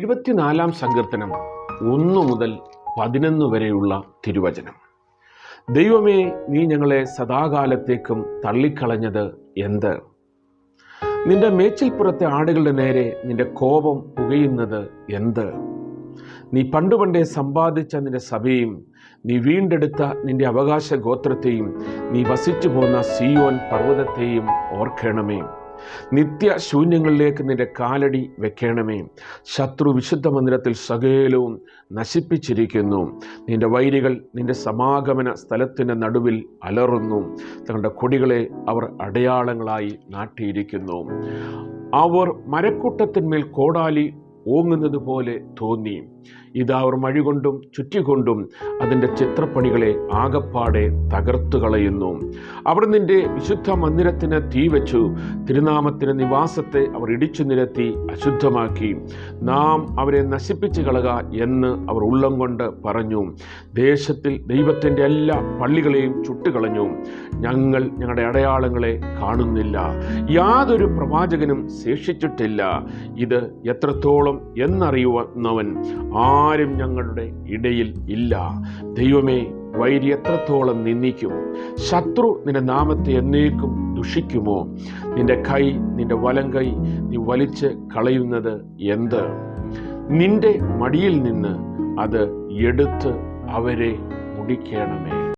ഇരുപത്തിനാലാം സങ്കീർത്തനം ഒന്ന് മുതൽ പതിനൊന്ന് വരെയുള്ള തിരുവചനം. ദൈവമേ നീ ഞങ്ങളെ സദാകാലത്തേക്കും തള്ളിക്കളഞ്ഞത് എന്ത്? നിന്റെ മേച്ചിൽപ്പുറത്തെ ആടുകളുടെ നേരെ നിന്റെ കോപം പുകയുന്നത് എന്ത്? നീ പണ്ടുപണ്ടേ സമ്പാദിച്ച നിന്റെ സഭയും നീ വീണ്ടെടുത്ത നിന്റെ അവകാശ ഗോത്രത്തെയും നീ വസിച്ചു പോന്ന സിയോൻ പർവതത്തെയും ഓർക്കണമേ. നിത്യ ശൂന്യങ്ങളിലേക്ക് നിന്റെ കാലടി വെക്കണമേ. ശത്രു വിശുദ്ധ മന്ദിരത്തിൽ സകലവും നശിപ്പിച്ചിരിക്കുന്നു. നിന്റെ വൈരികൾ നിന്റെ സമാഗമന സ്ഥലത്തിന്റെ നടുവിൽ അലറുന്നു. തങ്ങളുടെ കൊടികളെ അവർ അടയാളങ്ങളായി നാട്ടിയിരിക്കുന്നു. അവർ മരക്കൂട്ടത്തിന്മേൽ കോടാലി ഓങ്ങുന്നത് പോലെ തോന്നി. ഇതാ അവർ മഴ കൊണ്ടും ചുറ്റിക്കൊണ്ടും അതിന്റെ ചിത്രപ്പണികളെ ആകപ്പാടെ തകർത്തു കളയുന്നു. അവർ നിന്റെ വിശുദ്ധ മന്ദിരത്തിന് തീ വെച്ചു. തിരുനാമത്തിന് നിവാസത്തെ അവർ ഇടിച്ചു നിരത്തി അശുദ്ധമാക്കി. നാം അവരെ നശിപ്പിച്ചു കളക എന്ന് അവർ ഉള്ളം കൊണ്ട് പറഞ്ഞു. ദേശത്തിൽ ദൈവത്തിന്റെ എല്ലാ പള്ളികളെയും ചുട്ടുകളഞ്ഞു. ഞങ്ങൾ ഞങ്ങളുടെ അടയാളങ്ങളെ കാണുന്നില്ല. യാതൊരു പ്രവാചകനും ശേഷിച്ചിട്ടില്ല. ഇത് എത്രത്തോളം എന്നറിയുന്നവൻ ആരും ഞങ്ങളുടെ ഇടയിൽ ഇല്ല. ദൈവമേ വൈരി എത്രത്തോളം നിന്ദിക്കും? ശത്രു നിന്റെ നാമത്തെ എന്നേക്കും ദുഷിക്കുമോ? നിന്റെ കൈ നിന്റെ വലം കൈ നീ വലിച്ച് കളയുന്നത് എന്ത്? നിന്റെ മടിയിൽ നിന്ന് അത് എടുത്ത് അവരെ മുടിക്കണമേ.